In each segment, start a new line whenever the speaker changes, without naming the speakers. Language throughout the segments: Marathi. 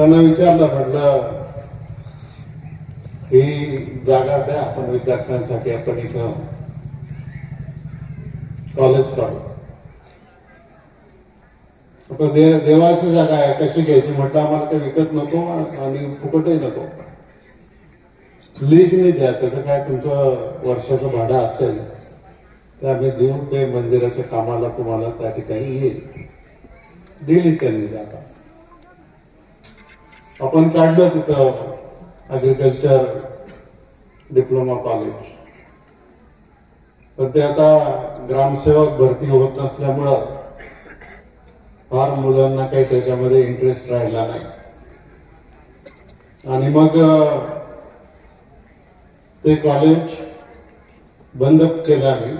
त्यांना विचारलं म्हटलं ही जागा द्या आपण विद्यार्थ्यांसाठी आपण इथं कॉलेज काढू आता दे देवाची जागा आहे कशी घ्यायची? म्हटलं आम्हाला काही विकत नको आणि फुकटही नको. लीजने द्या त्याचं काय तुमचं वर्षाचं भाडं असेल तर आम्ही देऊ ते मंदिराच्या कामाला तुम्हाला त्या ठिकाणी येईल. दिली त्यांनी जागा. आपण काढलं तिथं ऍग्रिकल्चर डिप्लोमा कॉलेज पण ते आता ग्रामसेवक भरती होत नसल्यामुळं फार मुलांना काही त्याच्यामध्ये इंटरेस्ट राहिला नाही. आणि मग ते कॉलेज बंद केलं आम्ही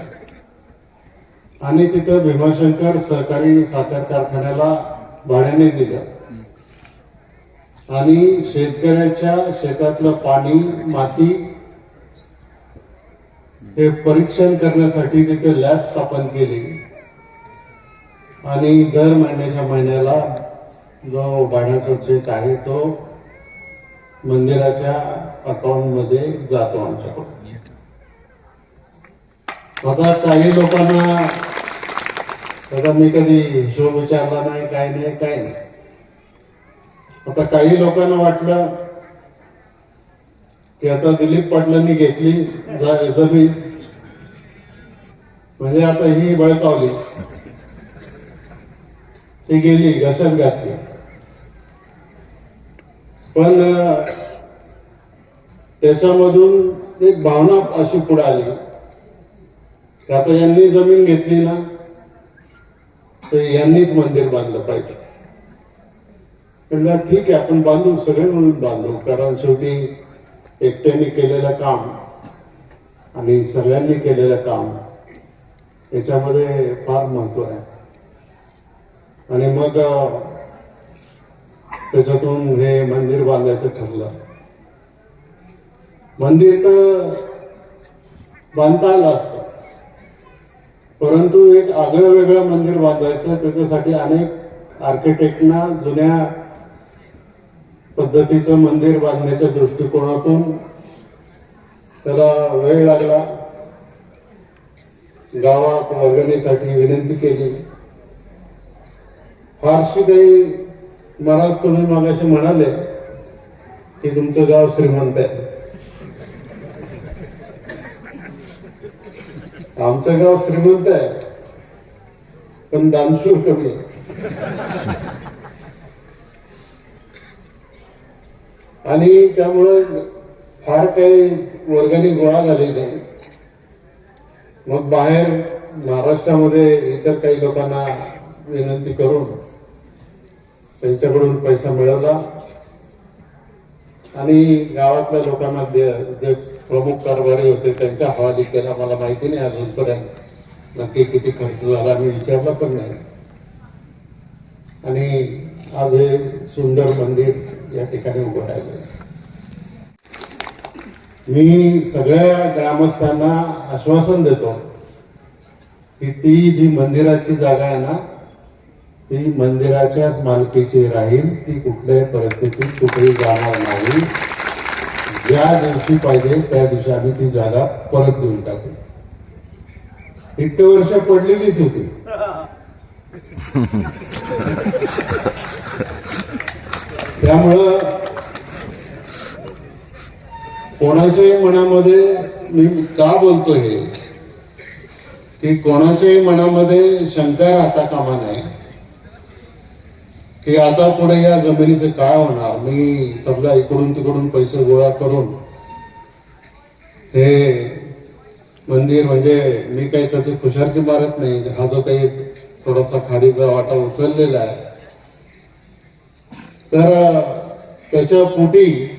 आणि तिथं भीमाशंकर सहकारी साखर कारखान्याला भाड्याने दिलं. आणि शेतकऱ्याच्या शेतातलं पाणी माती हे परीक्षण करण्यासाठी तिथे लॅब स्थापन केली. आणि दर महिन्याच्या महिन्याला जो भाड्याचा चेक आहे तो मंदिराच्या अकाउंटमध्ये जातो आमच्याकडून. आता काही लोकांना आता मी कधी हिशोब विचारला नाही काही नाही काही नाही. आता काही लोकांना वाटलं की आता दिलीप पाटलांनी घेतली जमीन. म्हणजे आता ही बळकावली. ती गेली घसत घातली. पण त्याच्यामधून एक भावना अशी पुढे आली. की आता यांनी जमीन घेतली ना तर यांनीच मंदिर बांधलं पाहिजे. म्हणलं ठीक आहे आपण बांधू सगळे मिळून बांधू. कारण शेवटी एकट्याने केलेलं काम आणि सगळ्यांनी केलेलं काम याच्यामध्ये फार महत्त्व आहे. आणि मग त्याच्यातून हे मंदिर बांधायचं ठरलं. मंदिर तर बांधता आलं असतं. परंतु एक आगळं वेगळं मंदिर बांधायचं त्याच्यासाठी अनेक आर्किटेक्टना जुन्या पद्धतीचं मंदिर बांधण्याच्या दृष्टिकोनातून त्याला वेळ लागला. गावात वर्गणीसाठी विनंती केली. फारशी काही महाराज तुम्ही मागाशी म्हणाले की तुमचं गाव श्रीमंत आहे. आमचं गाव श्रीमंत आहे पण दानशूर कमी आणि त्यामुळं फार काही वर्गाने गोळा झालेली नाही. मग बाहेर महाराष्ट्रामध्ये इतर काही लोकांना विनंती करून त्यांच्याकडून पैसा मिळवला. आणि गावातल्या लोकांना जे जे प्रमुख कारभारी होते त्यांच्या हवाली केला. मला माहिती नाही अजूनपर्यंत नक्की किती खर्च झाला मी विचारला पण नाही. आणि आज हे सुंदर मंदिर या ठिकाणी उभं राहिलं मी सगळ्या ग्रामस्थांना आश्वासन देतो की ती जी मंदिराची जागा आहे ना ती मंदिराच्याच मालकीची राहील ती कुठल्याही परिस्थितीत कुठेही जाणार नाही. ज्या दिवशी पाहिजे त्या दिवशी आम्ही ती जागा परत देऊन टाकू. इतके वर्ष पडलेलीच होती. त्यामुळं कोणाच्याही मनामध्ये मी का बोलतो हे? की कोणाच्याही मनामध्ये शंका राहता कामा नये. की आता पुढे या जमिनीचं काय होणार? मी समजा इकडून तिकडून पैसे गोळा करून हे मंदिर म्हणजे मी काही त्याची खुशारकी मारत नाही. हा जो काही थोडासा खारीचा वाटा उचललेला आहे. तर त्याच्या पोटी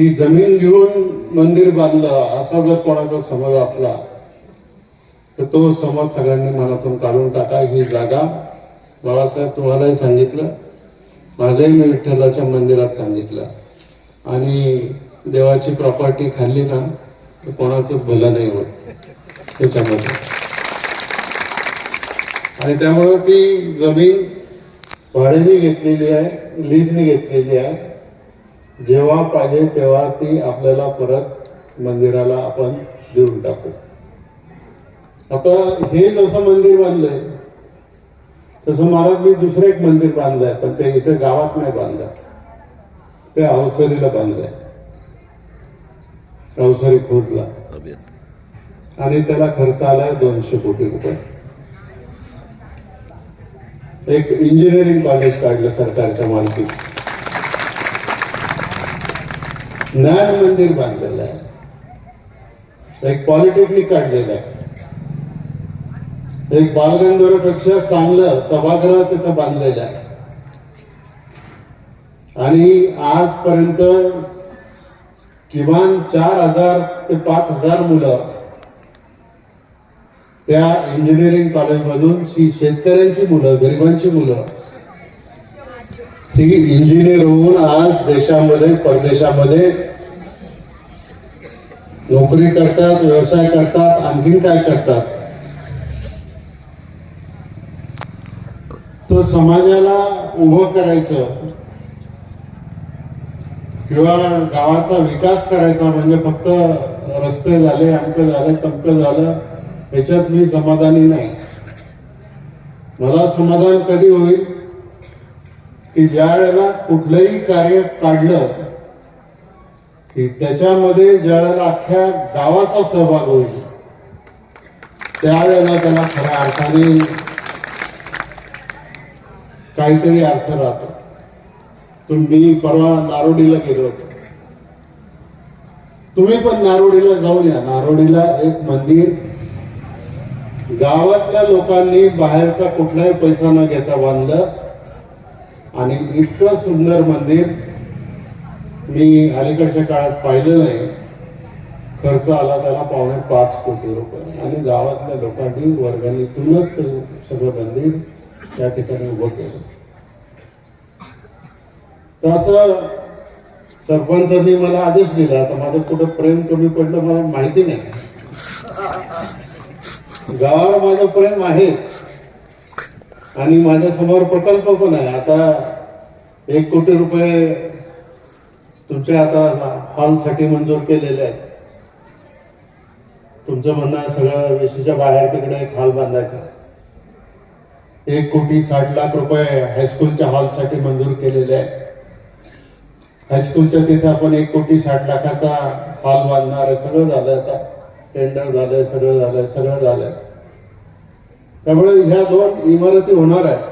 ही जमीन घेऊन मंदिर बांधलं असा जर कोणाचा समज असला तर तो समज सगळ्यांनी मनातून काढून टाका. ही जागा बाळासाहेब तुम्हालाही सांगितलं मागेही मी विठ्ठलाच्या मंदिरात सांगितलं. आणि देवाची प्रॉपर्टी खाल्ली ना तर कोणाचंच भलं नाही होत त्याच्यामध्ये. आणि त्यामुळे ती जमीन भाड्याने घेतलेली आहे लीजने घेतलेली आहे. जेव्हा पाहिजे तेव्हा ती आपल्याला परत मंदिराला आपण देऊन टाकू. आता हे जसं मंदिर बांधलंय तसं महाराज मी दुसरं एक मंदिर बांधलंय पण ते इथे गावात नाही बांधलं. ते अवसरीला बांधलंय. अवसरी खोदला. आणि त्याला खर्च आलाय दोनशे कोटी रुपये. एक इंजिनिअरिंग कॉलेज काढलं सरकारच्या मालकीत. ज्ञान मंदिर बांधलेलं आहे. एक पॉलिटेक्निक काढलेलं आहे. एक बालगंधर्वपेक्षा चांगलं सभागृह तिथं बांधलेलं आहे. आणि आजपर्यंत किमान चार हजार ते पाच हजार मुलं त्या इंजिनिअरिंग कॉलेजमधून शेतकऱ्यांची मुलं गरिबांची मुलं ही इंजिनियर होऊन आज देशामध्ये परदेशामध्ये नोकरी करतात व्यवसाय करतात आणखीन काय करतात? तर समाजाला उभं करायचं किंवा गावाचा विकास करायचा म्हणजे फक्त रस्ते झाले अमकं झालं तमकं झालं याच्यात मी समाधानी नाही. मला समाधान कधी होईल? की ज्या वेळेला कुठलंही कार्य काढलं की त्याच्यामध्ये ज्या वेळेला अख्ख्या गावाचा सहभाग होईल त्यावेळेला त्याला खऱ्या अर्थाने काहीतरी अर्थ राहतो. तुम्ही परवा नारोडीला गेलो होतो. तुम्ही पण नारोडीला जाऊन या. नारोडीला एक मंदिर गावातल्या लोकांनी बाहेरचा कुठलाही पैसा न घेता बांधलं आणि इतकं सुंदर मंदिर मी अलीकडच्या काळात पाहिलं नाही खर्च आला त्याला पावणे पाच कोटी रुपये. आणि गावातल्या लोकांनी वर्गणीतूनच ते सगळं मंदिर त्या ठिकाणी उभं केलं. तर असं सरपंचांनी मला आदेश दिला तर माझं कुठं प्रेम कमी पडलं मला माहिती नाही. गावावर माझं प्रेम आहे. आणि माझ्यासमोर प्रकल्प पण आहे. आता एक कोटी रुपये तुमच्या आता हॉलसाठी मंजूर केलेले आहेत. तुमचं म्हणणं सगळं वेशीच्या बाहेर तिकडे एक हॉल बांधायचा. एक कोटी साठ लाख रुपये हायस्कूलच्या हॉलसाठी मंजूर केलेले आहे हायस्कूलच्या तिथे आपण एक कोटी साठ लाखाचा हॉल बांधणार आहे. सगळं झालं आता. टेंडर झालंय सगळं झालंय सगळं झालंय. त्यामुळे ह्या दोन इमारती होणार आहेत.